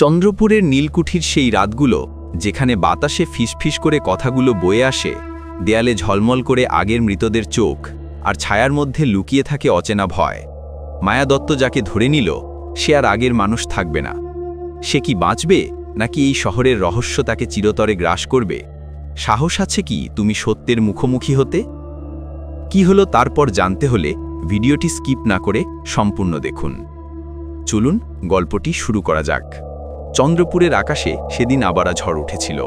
চন্দ্রপুরের নীলকুঠির সেই রাতগুলো, যেখানে বাতাসে ফিসফিস করে কথাগুলো বয়ে আসে, দেয়ালে ঝলমল করে আগের মৃতদের চোখ, আর ছায়ার মধ্যে লুকিয়ে থাকে অচেনা ভয়। মায়া দত্ত যাকে ধরে নিল, সে আর আগের মানুষ থাকবে না। সে কি বাঁচবে, নাকি এই শহরের রহস্য তাকে চিরতরে গ্রাস করবে? সাহস আছে কি তুমি সত্যের মুখোমুখি হতে? কি হলো তারপর জানতে হলে ভিডিওটি স্কিপ না করে সম্পূর্ণ দেখুন। চলুন গল্পটি শুরু করা যাক। চন্দ্রপুরের আকাশে সেদিন আবারা ঝড় উঠেছিল।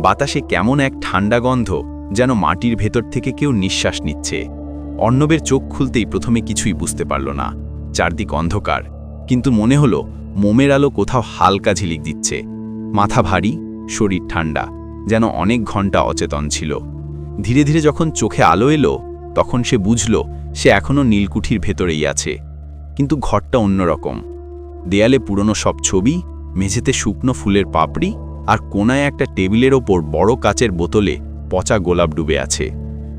বাতাসে কেমন এক ঠান্ডা গন্ধ যেন মাটির ভেতর থেকে কেউ নিঃশ্বাস নিচ্ছে। অর্ণবের চোখ খুলতেই প্রথমে কিছুই বুঝতে পারল না। চারদিক অন্ধকার, কিন্তু মনে হলো মোমের আলো কোথাও হালকা ঝিলিক দিচ্ছে। মাথা ভারী, শরীর ঠান্ডা, যেন অনেক ঘণ্টা অচেতন ছিল। ধীরে ধীরে যখন চোখে আলো এলো, তখন সে বুঝল সে এখনও নীলকুঠির ভেতরেই আছে। কিন্তু ঘরটা অন্যরকম। দেয়ালে পুরনো সব ছবি মেঝেতে শুকনো ফুলের পাপড়ি আর কোনায় একটা টেবিলের ওপর বড় কাচের বোতলে পচা গোলাপ ডুবে আছে।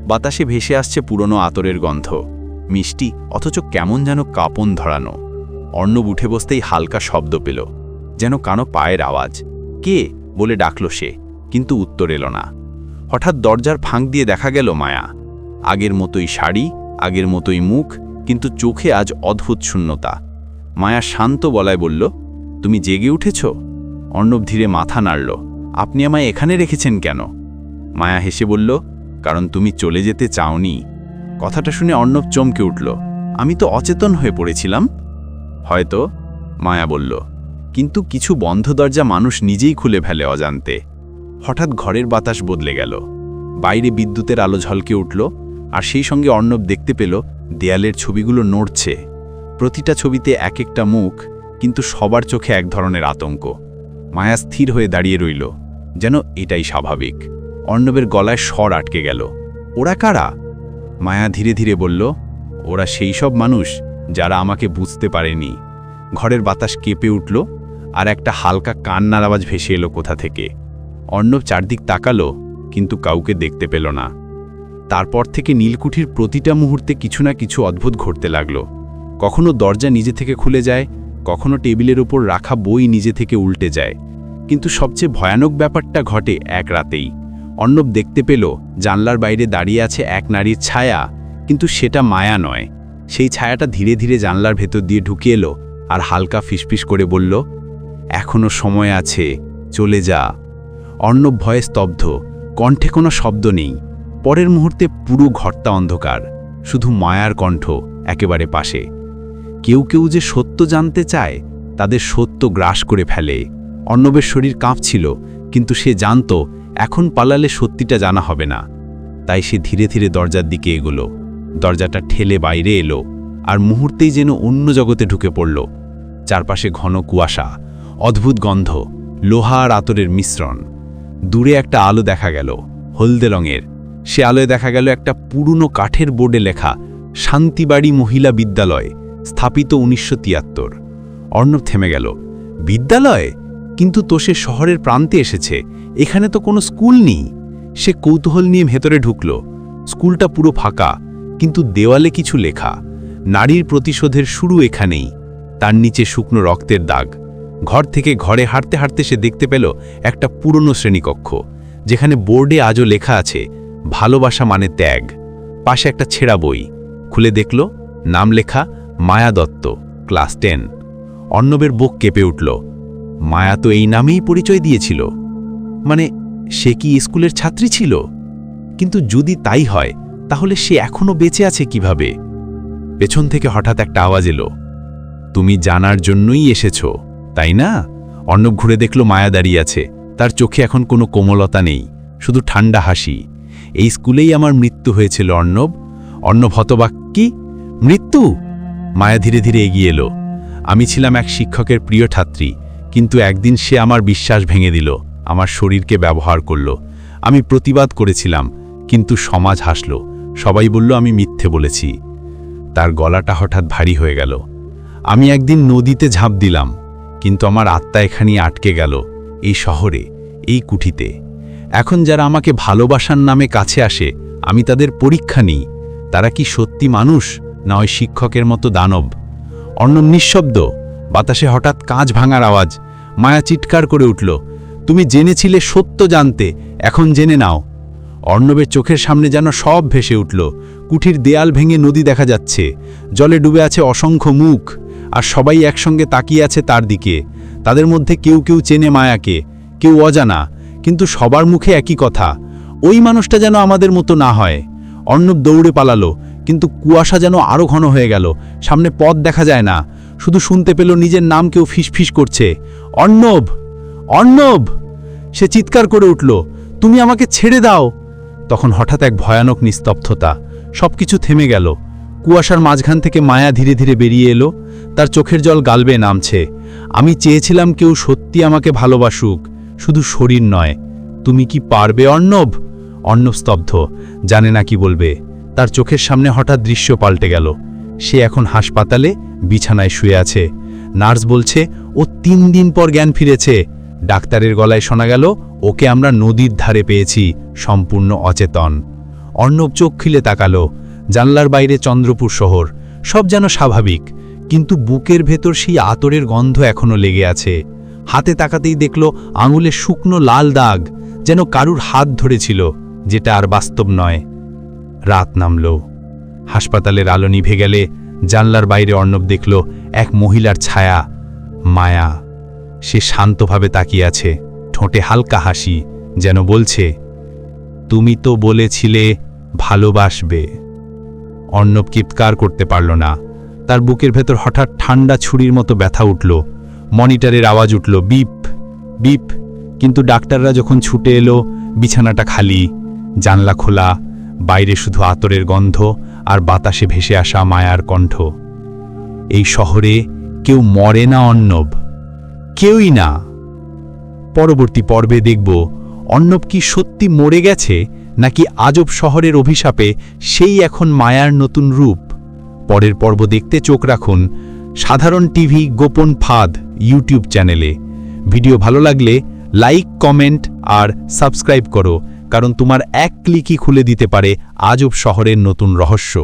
বাতাসে ভেসে আসছে পুরনো আতরের গন্ধ। মিষ্টি, অথচ কেমন যেন কাপন ধরানো। অর্ণব উঠে বসতেই হালকা শব্দ পেল, যেন কানো পায়ের আওয়াজ। কে? বলে ডাকল সে, কিন্তু উত্তর এলো না। হঠাৎ দরজার ফাঁক দিয়ে দেখা গেল মায়া। আগের মতোই শাড়ি, আগের মতোই মুখ, কিন্তু চোখে আজ অদ্ভুত শূন্যতা। মায়া শান্ত বলায় বলল তুমি জেগে উঠেছ? অর্ণব ধীরে মাথা নাড়ল। আপনি আমায় এখানে রেখেছেন কেন? মায়া হেসে বলল, কারণ তুমি চলে যেতে চাওনি। কথাটা শুনে অর্ণব চমকে উঠল। আমি তো অচেতন হয়ে পড়েছিলাম। হয়তো, মায়া বলল, কিন্তু কিছু বন্ধ দরজা মানুষ নিজেই খুলে ফেলে অজান্তে। হঠাৎ ঘরের বাতাস বদলে গেল। বাইরে বিদ্যুতের আলো ঝলকে উঠল, আর সেই সঙ্গে অর্ণব দেখতে পেল, দেয়ালের ছবিগুলো নড়ছে। প্রতিটা ছবিতে এক একটা মুখ কিন্তু সবার চোখে এক ধরনের আতঙ্ক। মায়া স্থির হয়ে দাঁড়িয়ে রইল, যেন এটাই স্বাভাবিক। অর্ণবের গলায় স্বর আটকে গেল, ওরা কারা? মায়া ধীরে ধীরে বলল, ওরা সেই সব মানুষ যারা আমাকে বুঝতে পারেনি। ঘরের বাতাস কেঁপে উঠল আর একটা হালকা কান্নার আওয়াজ ভেসে এলো কোথা থেকে। অর্ণব চারদিক তাকালো, কিন্তু কাউকে দেখতে পেল না। তারপর থেকে নীলকুঠির প্রতিটা মুহূর্তে কিছু না কিছু অদ্ভুত ঘটতে লাগল। কখনো দরজা নিজে থেকে খুলে যায় কখনো টেবিলের ওপর রাখা বই নিজে থেকে উল্টে যায়। কিন্তু সবচেয়ে ভয়ানক ব্যাপারটা ঘটে এক রাতেই। অর্ণব দেখতে পেল, জানলার বাইরে দাঁড়িয়ে আছে এক নারীর ছায়া, কিন্তু সেটা মায়া নয়। সেই ছায়াটা ধীরে ধীরে জানলার ভেতর দিয়ে ঢুকে এলো আর হালকা ফিসফিস করে বলল, এখনও সময় আছে, চলে যা। অর্ণব ভয়ে স্তব্ধ, কণ্ঠে কোনো শব্দ নেই। পরের মুহূর্তে পুরো ঘরটা অন্ধকার, শুধু মায়ার কণ্ঠ একেবারে পাশে। কেউ কেউ যে সত্য জানতে চায়, তাদের সত্য গ্রাস করে ফেলে। অর্ণবের শরীর কাঁপছিল, কিন্তু সে জানত, এখন পালালে সত্যিটা জানা হবে না। তাই সে ধীরে ধীরে দরজার দিকে এগোলো। দরজাটা ঠেলে বাইরে এলো, আর মুহূর্তেই যেন অন্য জগতে ঢুকে পড়ল। চারপাশে ঘন কুয়াশা, অদ্ভুত গন্ধ, লোহা আর আতরের মিশ্রণ। দূরে একটা আলো দেখা গেল, হলদে রঙের। সে আলোয় দেখা গেল একটা পুরনো কাঠের বোর্ডে লেখা, শান্তিবাড়ি মহিলা বিদ্যালয়। স্থাপিত উনিশশো তিয়াত্তর। অর্ণব থেমে গেল। বিদ্যালয়? কিন্তু তো সে শহরের প্রান্তে এসেছে। এখানে তো কোনো স্কুল নেই। সে কৌতূহল নিয়ে ভেতরে ঢুকল। স্কুলটা পুরো ফাঁকা, কিন্তু দেওয়ালে কিছু লেখা। নারীর প্রতিশোধের শুরু এখানেই। তার নিচে শুকনো রক্তের দাগ। ঘর থেকে ঘরে হাঁটতে হাঁটতে সে দেখতে পেল একটা পুরনো শ্রেণীকক্ষ, যেখানে বোর্ডে আজও লেখা আছে, ভালোবাসা মানে ত্যাগ। পাশে একটা ছেঁড়া বই। খুলে দেখল, নাম লেখা মায়া দত্ত ক্লাস টেন। অর্ণবের বুক কেঁপে উঠল। মায়া তো এই নামেই পরিচয় দিয়েছিল। মানে সে কি স্কুলের ছাত্রী ছিল? কিন্তু যদি তাই হয়, তাহলে সে এখনও বেঁচে আছে কীভাবে? পেছন থেকে হঠাৎ একটা আওয়াজ এলো। তুমি জানার জন্যই এসেছ, তাই না? অর্ণব ঘুরে দেখল মায়া দাঁড়িয়ে আছে। তার চোখে এখন কোনো কোমলতা নেই, শুধু ঠান্ডা হাসি। এই স্কুলেই আমার মৃত্যু হয়েছিল, অর্ণব। অর্ণব হতবাক কি? মৃত্যু? মায়া ধীরে ধীরে এগিয়ে এলো। আমি ছিলাম এক শিক্ষকের প্রিয় ছাত্রী, কিন্তু একদিন সে আমার বিশ্বাস ভেঙে দিল, আমার শরীরকে ব্যবহার করল। আমি প্রতিবাদ করেছিলাম, কিন্তু সমাজ হাসল। সবাই বলল, আমি মিথ্যে বলেছি। তার গলাটা হঠাৎ ভারী হয়ে গেল। আমি একদিন নদীতে ঝাঁপ দিলাম, কিন্তু আমার আত্মা এখানেই আটকে গেল, এই শহরে, এই কুঠিতে। এখন যারা আমাকে ভালোবাসার নামে কাছে আসে, আমি তাদের পরীক্ষা নিই, তারা কি সত্যি মানুষ? না ওই শিক্ষকের মতো দানব। অর্ণব নিঃশব্দ, বাতাসে হঠাৎ কাঁচ ভাঙার আওয়াজ, মায়া চিৎকার করে উঠল, তুমি জেনেছিলে সত্য জানতে, এখন জেনে নাও। অর্ণবের চোখের সামনে যেন সব ভেসে উঠল, কুঠির দেয়াল ভেঙে নদী দেখা যাচ্ছে, জলে ডুবে আছে অসংখ্য মুখ, আর সবাই একসঙ্গে তাকিয়ে আছে তার দিকে। তাদের মধ্যে কেউ কেউ চেনে মায়াকে, কেউ অজানা, কিন্তু সবার মুখে একই কথা, ওই মানুষটা যেন আমাদের মতো না হয়। অর্ণব দৌড়ে পালালো কিন্তু কুয়াশা যেন আরও ঘন হয়ে গেল। সামনে পথ দেখা যায় না। শুধু শুনতে পেল নিজের নাম কেউ ফিসফিস করছে। অর্ণব! অর্ণব! সে চিৎকার করে উঠল, তুমি আমাকে ছেড়ে দাও! তখন হঠাৎ এক ভয়ানক নিস্তব্ধতা। সবকিছু থেমে গেল। কুয়াশার মাঝখান থেকে মায়া ধীরে ধীরে বেরিয়ে এলো। তার চোখের জল গালবে নামছে। আমি চেয়েছিলাম কেউ সত্যি আমাকে ভালোবাসুক, শুধু শরীর নয়। তুমি কি পারবে, অর্ণব? অর্ণব স্তব্ধ। জানে না কি বলবে। তার চোখের সামনে হঠাৎ দৃশ্য পাল্টে গেল। সে এখন হাসপাতালে, বিছানায় শুয়ে আছে। নার্স বলছে, ও তিন দিন পর জ্ঞান ফিরেছে। ডাক্তারের গলায় শোনা গেল, ওকে আমরা নদীর ধারে পেয়েছি, সম্পূর্ণ অচেতন। অর্ণব চোখ খিলে তাকালো। জানলার বাইরে চন্দ্রপুর শহর। সব যেন স্বাভাবিক, কিন্তু বুকের ভেতর সেই আতরের গন্ধ এখনও লেগে আছে। হাতে তাকাতেই দেখল, আঙুলে শুকনো লাল দাগ যেন কারুর হাত ধরেছিল, যেটা আর বাস্তব নয়। রাত নামল। হাসপাতালের আলো নিভে গেলে জানলার বাইরে অর্ণব দেখল এক মহিলার ছায়া, মায়া। সে শান্তভাবে তাকিয়ে আছে, ঠোঁটে হালকা হাসি, যেন বলছে, তুমি তো বলেছিলে ভালোবাসবে। অর্ণব কিৎকার করতে পারল না। তার বুকের ভেতর হঠাৎ ঠান্ডা ছুরির মতো ব্যথা উঠল। মনিটরের আওয়াজ উঠল, বিপ বিপ। কিন্তু ডাক্তাররা যখন ছুটে এলো, বিছানাটা খালি, জানলা খোলা বাইরে শুধু আতরের গন্ধ আর বাতাসে ভেসে আসা মায়ার কণ্ঠ। এই শহরে কেউ মরে না অন্নব। কেউই না। পরবর্তী পর্বে দেখব অন্নব কি সত্যি মরে গেছে নাকি আজব শহরের অভিশাপে সেই এখন মায়ার নতুন রূপ। পরের পর্ব দেখতে চোখ রাখুন সাধারণ টিভি গোপন ফাঁদ ইউটিউব চ্যানেলে। ভিডিও ভালো লাগলে লাইক, কমেন্ট আর সাবস্ক্রাইব করো। কারণ তোমার এক ক্লিকই খুলে দিতে পারে আজব শহরের নতুন রহস্য।